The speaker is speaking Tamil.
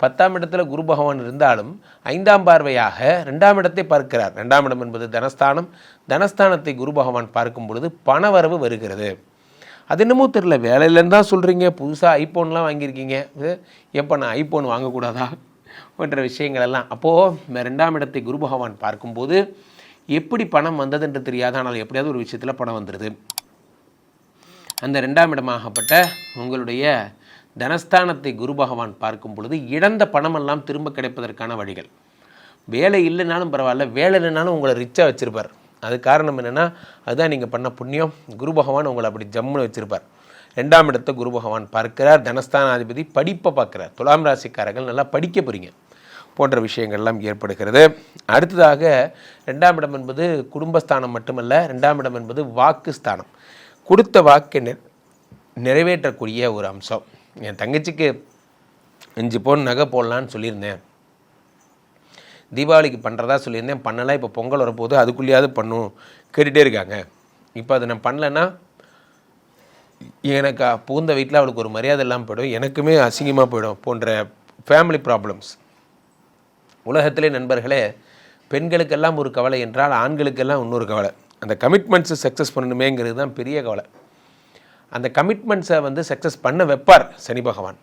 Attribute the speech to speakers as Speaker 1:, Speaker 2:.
Speaker 1: பத்தாம் இடத்துல குரு பகவான் இருந்தாலும் ஐந்தாம் பார்வையாக ரெண்டாம் இடத்தை பார்க்கிறார். ரெண்டாம் இடம் என்பது தனஸ்தானம். தனஸ்தானத்தை குரு பகவான் பார்க்கும் பொழுது பணவரவு வருகிறது. அது என்னமோ தெரில வேலையிலேருந்து தான் சொல்கிறீங்க புதுசாக ஐஃபோன்லாம் வாங்கியிருக்கீங்க. எப்போ நான் ஐஃபோன் வாங்கக்கூடாதா? போன்ற விஷயங்கள் எல்லாம். அப்போது ரெண்டாம் இடத்தை குரு பகவான் பார்க்கும்போது எப்படி பணம் வந்ததுன்று தெரியாது ஆனால் எப்படியாவது ஒரு விஷயத்தில் பணம் வந்துடுது அந்த ரெண்டாம் இடமாகப்பட்ட உங்களுடைய தனஸ்தானத்தை குரு பகவான் பார்க்கும் பொழுது இழந்த பணமெல்லாம் திரும்ப கிடைப்பதற்கான வழிகள். வேலை இல்லைனாலும் பரவாயில்ல வேலை இல்லைனாலும் உங்களை ரிச்சாக வச்சுருப்பார். அது காரணம் என்னென்னா அதுதான் நீங்கள் பண்ண புண்ணியம். குரு பகவான் உங்களை அப்படி ஜம்முன்னு வச்சுருப்பார். ரெண்டாம் இடத்தை குரு பகவான் பார்க்கிறார் தனஸ்தானாதிபதி படிப்பை பார்க்குறார். துலாம் ராசிக்காரர்கள் நல்லா படிக்க போகிறீங்க போன்ற விஷயங்கள்லாம் ஏற்படுகிறது. அடுத்ததாக ரெண்டாம் இடம் என்பது குடும்பஸ்தானம் மட்டுமல்ல ரெண்டாம் இடம் என்பது வாக்கு ஸ்தானம் கொடுத்த வாக்கை நெ நிறைவேற்றக்கூடிய ஒரு அம்சம். என் தங்கச்சிக்கு அஞ்சு பவுன் நகை போடலான்னு சொல்லியிருந்தேன். தீபாவளிக்கு பண்ணுறதா சொல்லியிருந்தேன். பண்ணலாம் இப்போ பொங்கல் வரப்போகுது அதுக்குள்ளேயாவது பண்ணும் கேட்டுகிட்டே இருக்காங்க. இப்போ அதை நான் பண்ணலைன்னா எனக்கு புகுந்த வீட்டில் அவளுக்கு ஒரு மரியாதை இல்லாமல் போயிடும். எனக்குமே அசிங்கமாக போயிடும் போன்ற ஃபேமிலி ப்ராப்ளம்ஸ் உலகத்திலே நண்பர்களே பெண்களுக்கெல்லாம் ஒரு கவலை என்றால் ஆண்களுக்கெல்லாம் இன்னொரு கவலை. அந்த கமிட்மெண்ட்ஸை சக்ஸஸ் பண்ணணுமேங்கிறது தான் பெரிய கவலை. அந்த கமிட்மெண்ட்ஸை வந்து சக்ஸஸ் பண்ண வைப்பார் சனி பகவான்.